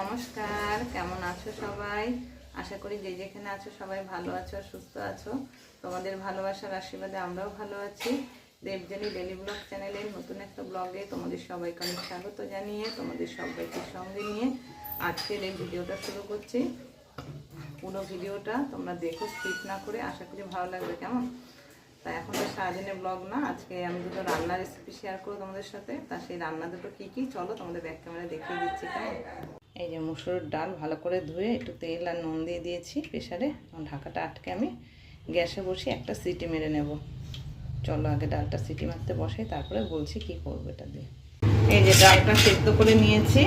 নমস্কার, কেমন আছো সবাই? আশা করি যে যেখানে আছো সবাই ভালো আছো, সুস্থ আছো। তোমাদের ভালোবাসার আশীর্বাদে আমরাও ভালো আছি। দেবজানি ডেলি ব্লগ চ্যানেলের নতুন একটা ব্লগে তোমাদের সবাইকে অনেক স্বাগত জানিয়ে, তোমাদের সবাইকে সঙ্গে নিয়ে আজকের এই ভিডিওটা শুরু করছি। পুরো ভিডিওটা তোমরা দেখো স্কিপ না করে আশা করি ভালো লাগবে, কেমন? তা এখন তো সারাদিনের ব্লগ না, আজকে আমি দুটো রান্নার রেসিপি শেয়ার করব তোমাদের সাথে। তা সেই রান্না দুটো কী কী? চলো তোমাদের ব্যাক ক্যামেরা দেখিয়ে দিচ্ছি, কেমন? এই যে মুসুর ডাল ভালো করে ধুয়ে একটু তেল আর নুন দিয়ে দিয়েছি প্রেশারে ঢাকাটা আটকে আমি গ্যাসে বসিয়ে একটা সিটি মেরে নেব। চলো আগে ডালটা সিটি মারতে বসে, তারপরে বলছি কি করব এটা দিয়ে। এই যে ডালটা সেদ্ধ করে নিয়েছি।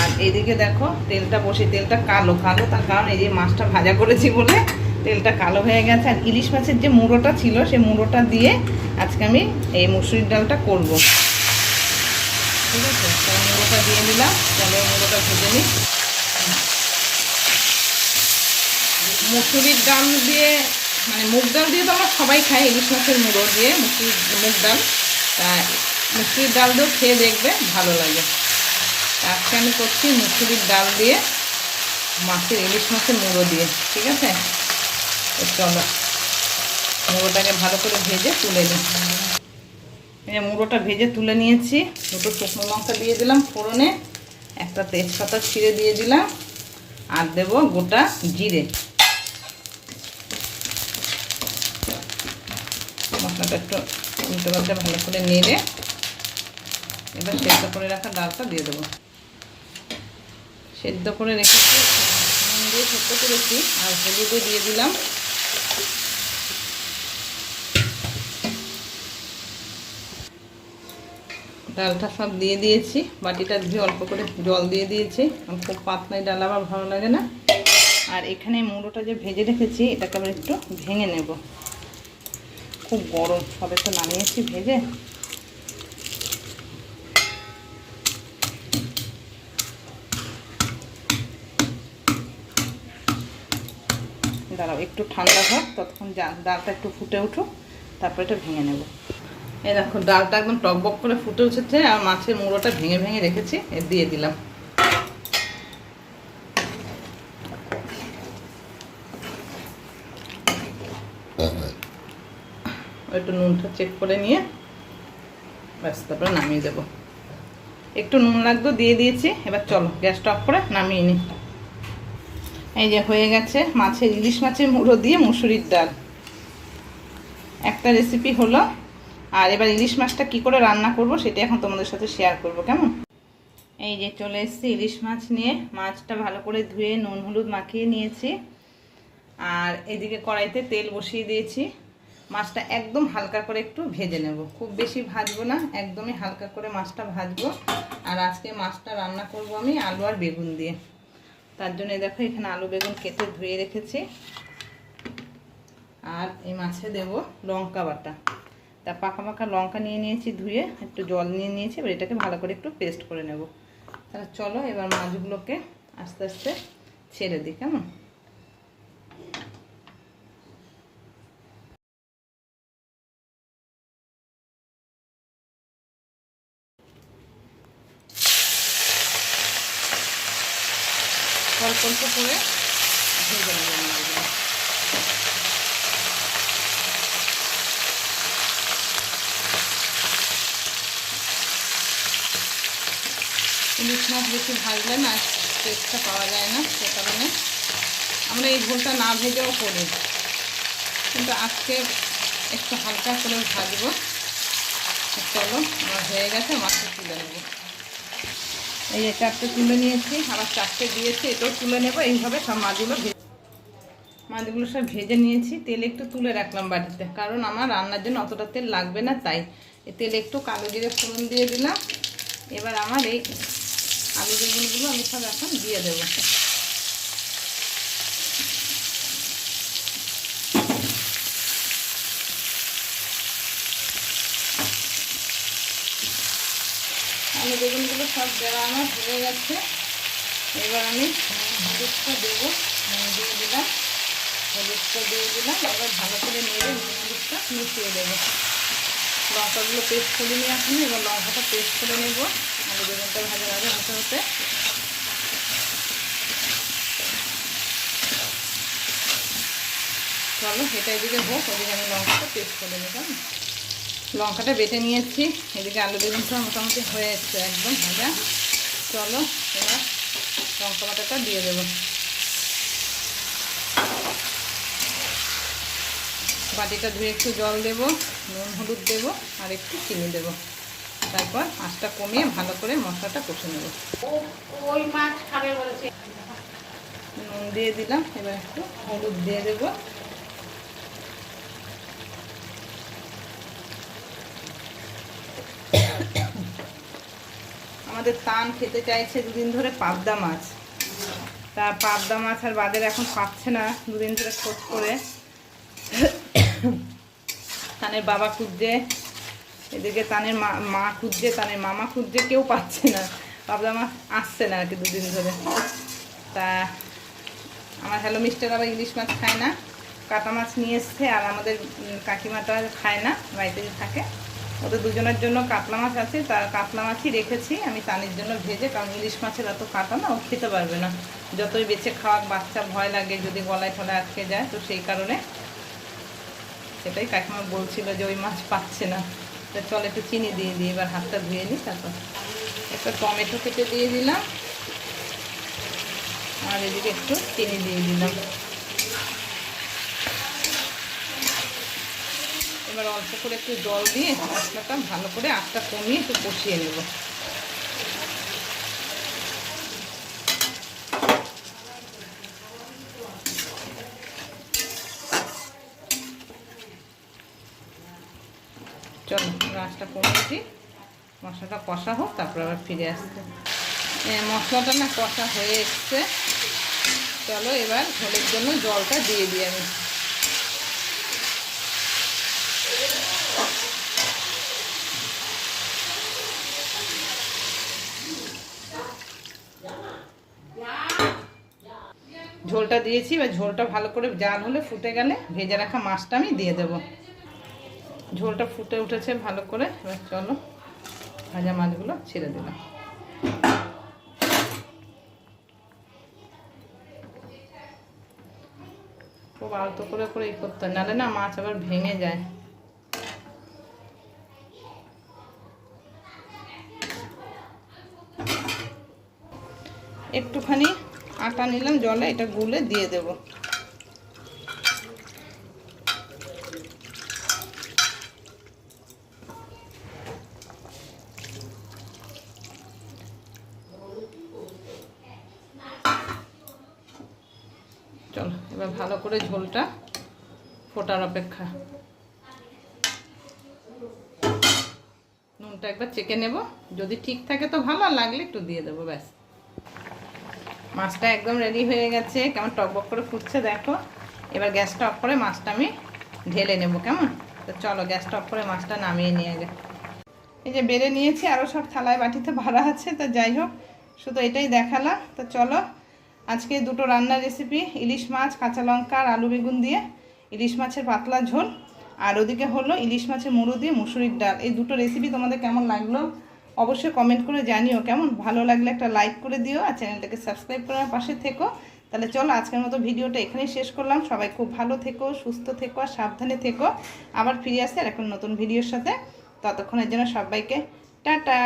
আর এইদিকে দেখো, তেলটা বসে, তেলটা কালো কালো, তার কারণ এই যে মাছটা ভাজা করেছি বলে তেলটা কালো হয়ে গেছে। আর ইলিশ মাছের যে মুড়োটা ছিল সেই মুড়োটা দিয়ে আজকে আমি এই মুসুরির ডালটা করব। মুড়োটা দিয়ে নিলাম। তাহলে মুড়োটা ভেজে নিই। মুসুরির ডাল দিয়ে মানে মুগ ডাল দিয়ে তো আমরা সবাই খাই, ইলিশ মাছের মুড়ো দিয়ে মুসুরির, মুগ ডাল। তা মুসুরির ডাল দিয়েও খেয়ে দেখবে, ভালো লাগে। আজকে আমি করছি মুসুরির ডাল দিয়ে মাছের, ইলিশ মাছের মুড়ো দিয়ে, ঠিক আছে? চলো, মুড়োটাকে ভালো করে ভেজে তুলে নিই। এই মুড়োটা ভেজে তুলে নিয়েছি। দুটো শুকনো লঙ্কা দিয়ে দিলাম ফোড়নে। একটা তেজপাতা ছিঁড়ে দিয়ে দিলাম। আর দেব গোটা জিরে। মশলাটা একটু উল্টে পাল্টে ভালো করে নেড়ে এবার সেদ্ধ করে রাখা ডালটা দিয়ে দেবো। সেদ্ধ করে রেখেছি দিয়ে সেদ্ধ করেছি, আর হলুদও দিয়ে দিলাম। ডালটা সব দিয়ে দিয়েছি। বাটিটা ধুয়ে অল্প করে জল দিয়ে দিয়েছি। খুব পাতলাই ডাল আবার ভালো লাগে না। আর এখানে মুড়োটা যে ভেজে রেখেছি, এটাকে আবার একটু ভেঙে নেব। খুব গরম, সবে তো নামিয়েছি ভেজে। দাঁড়াও, একটু ঠান্ডা হোক, ততক্ষণ ডালটা একটু ফুটে উঠুক, তারপরে এটা ভেঙে নেব। এই দেখো, ডালটা একদম টকবক করে ফুটে উঠেছে আর মাছের মুড়োটা ভেঙে ভেঙে রেখেছি দিয়ে দিলাম। একটু নুনটা চেক করে নিয়ে ব্যাস, তারপরে নামিয়ে দেবো। একটু নুন লাগতো, দিয়ে দিয়েছি, এবার চলো, গ্যাসটা অফ করে নামিয়ে নিই। এই যে হয়ে গেছে মাছের ইলিশ মাছের মুড়ো দিয়ে মুসুরির ডাল। একটা রেসিপি হলো আর এবার ইলিশ মাছটা কি করে রান্না করব সেটা এখন তোমাদের সাথে শেয়ার করব, কেমন? এই যে চলে এসেছি ইলিশ মাছ নিয়ে। মাছটা ভালো করে ধুয়ে নুন হলুদ মাখিয়ে নিয়েছি। আর এদিকে কড়াইতে তেল বসিয়ে দিয়েছি। মাছটা একদম হালকা করে একটু ভেজে নেব। খুব বেশি ভাজবো না, একদমই হালকা করে মাছটা ভাজবো। আর আজকে মাছটা রান্না করব আমি আলু আর বেগুন দিয়ে। তার জন্য দেখো এখানে আলু বেগুন কেটে ধুয়ে রেখেছি। আর এই মাছে দেব লঙ্কা বাটা। তা পাকা পাকা লঙ্কা নিয়ে নিয়েছি ধুয়ে, একটু জল নিয়ে নিয়েছি, এবার এটাকে ভালো করে একটু পেস্ট করে নেব। তাহলে চলো, এবার মাছগুলোকে আস্তে আস্তে ছেড়ে দিই, কেমন? অল্প অল্প করে ভেজে নেব মাছগুলো ইলিশ মাছ বেশি ভাজলে না টেস্টটা পাওয়া যায় না সে কারণে। আমরা এই ঝোলটা না ভেজেও করি। কিন্তু আজকে একটু হালকা করে ভাজবো। চলো, আমার হয়ে গেছে, মাছটা তুলে নেব। এই চারটে তুলে নিয়েছি, আবার চারটে দিয়েছি, এটাও তুলে নেব। এইভাবে সব মাছগুলো ভেজে মাছগুলো সব ভেজে নিয়েছি। তেল একটু তুলে রাখলাম বাড়িতে কারণ আমার রান্নার জন্য অতটা তেল লাগবে না, তাই। তেল একটু কালো জিরে ফোড়ন দিয়ে দিলাম। এবার আমার এই আলু বেগুনগুলো আমি সব এখন দিয়ে দেবো। আলু বেগুনগুলো সব দেওয়া আমার হয়ে গেছে। এবার আমি হলুদটা দেবো দিয়ে দিলাম। হলুদটা দিয়ে দিলাম, এবার ভালো করে নেড়ে হলুদটা মিশিয়ে দেবো। লঙ্কাগুলো পেস্ট করে নিয়ে আসুন, এবার লঙ্কাটা পেস্ট করে নেব। আলু বেগুনটা ভাজা ভাজা আস্তে চলো, এটা এদিকে হোক, ওদিকে আমি লঙ্কাটা পেস্ট করে নিতাম লঙ্কাটা বেটে নিয়েছি, এদিকে আলু বেগুনটা মোটামুটি হয়ে এসছে একদম ভাজা। চলো, এবার লঙ্কা বাটাটা দিয়ে দেবো। বাটিটা ধুয়ে একটু জল দেবো নুন হলুদ দেবো আর একটু চিনি দেবো। তারপর আঁচটা কমিয়ে ভালো করে মশলাটা কষে নেব। ওই মাছ খাবে বলেছে। নুন দিয়ে দিলাম এবার একটু হলুদ দিয়ে দেবো। আমাদের তান খেতে চাইছে দুদিন ধরে পাবদা মাছ। তা পাবদা মাছ আর বাদের এখন পাচ্ছে না দুদিন ধরে খোঁজ করে। তানের বাবা খুঁজছে, এদিকে তানের মা মা খুঁজছে, তানের মামা খুঁজছে, কেউ পাচ্ছে না। পাবদা মাছ আসছে না আর কি দুদিন ধরে। তা আমার হ্যালো মিস্টার আবার ইলিশ মাছ খায় না, কাটা মাছ নিয়ে এসছে আর আমাদের কাকিমাটা খায় না, বাড়িতে থাকে। ওদের দুজনের জন্য কাতলা মাছ আছে তার কাতলা মাছই রেখেছি, আমি তানের জন্য ভেজে, কারণ ইলিশ মাছের এত কাটা না, ও খেতে পারবে না। যতই বেছে খাওয়াক, বাচ্চা ভয় লাগে, যদি গলায় টলায় আটকে যায়, তো সেই কারণে সেটাই কাকিমা বলছিল যে ওই মাছ পাচ্ছে না। তো চল একটু চিনি দিয়ে দিই, এবার হাতটা ধুয়ে নিই তারপর একটা টমেটো কেটে দিয়ে দিলাম। আর এদিকে একটু চিনি দিয়ে দিলাম। এবার অল্প করে একটু জল দিয়ে মশলাটা ভালো করে আটটা কমিয়ে একটু কষিয়ে নেব। গাছটা কমিয়েছি মশলাটা কষা হোক, তারপর আবার ফিরে আসতে মশলাটা না কষা হয়ে এসছে। চলো এবার ঝোলের জন্য জলটা দিয়ে দিই আমি। ঝোলটা দিয়েছি, এবার ঝোলটা ভালো করে জাল হলে ফুটে গেলে ভেজে রাখা মাছটা আমি দিয়ে দেবো। ঝোলটা ফুটে উঠেছে ভালো করে। এবার চলো, ভাজা মাছগুলো ছেড়ে দিলাম। খুব আলতো করে করে ই করতে হয়, নাহলে না মাছ আবার ভেঙে যায়। একটুখানি আটা নিলাম, জলে এটা গুলে দিয়ে দেব চলো এবার ভালো করে ঝোলটা ফোটার অপেক্ষা। নুনটা একবার চেকে নেব। যদি ঠিক থাকে তো ভালো লাগলে একটু দিয়ে দেবো, ব্যাস। মাছটা একদম রেডি হয়ে গেছে, কেমন টকবক করে ফুটছে দেখো। এবার গ্যাসটা অফ করে মাছটা আমি ঢেলে নেব, কেমন? তো চলো গ্যাসটা অফ করে মাছটা নামিয়ে নিয়ে গে এই যে বেড়ে নিয়েছি আরও সব থালায় বাটিতে ভরা আছে, তো যাই হোক, শুধু এটাই দেখালাম। তো চলো আজকে দুটো রান্নার রেসিপি ইলিশ মাছ, কাঁচা লঙ্কা আর আলু বেগুন দিয়ে। ইলিশ মাছের পাতলা ঝোল। আর ওদিকে হলো ইলিশ মাছের মুড়ো দিয়ে মুসুরির ডাল। এই দুটো রেসিপি তোমাদের কেমন লাগল অবশ্যই কমেন্ট করে জানিও। কেমন? ভালো লাগলে একটা লাইক করে দিও আর চ্যানেলটাকে সাবস্ক্রাইব করে পাশে থেকো। তাহলে চলো আজকের মতো ভিডিওটা এখানেই শেষ করলাম। সবাই খুব ভালো থেকো, সুস্থ থেকো আর সাবধানে থেকো। আবার ফিরে আসে আর এখন নতুন ভিডিওর সাথে। ততক্ষণের জন্য সবাইকে টাটা!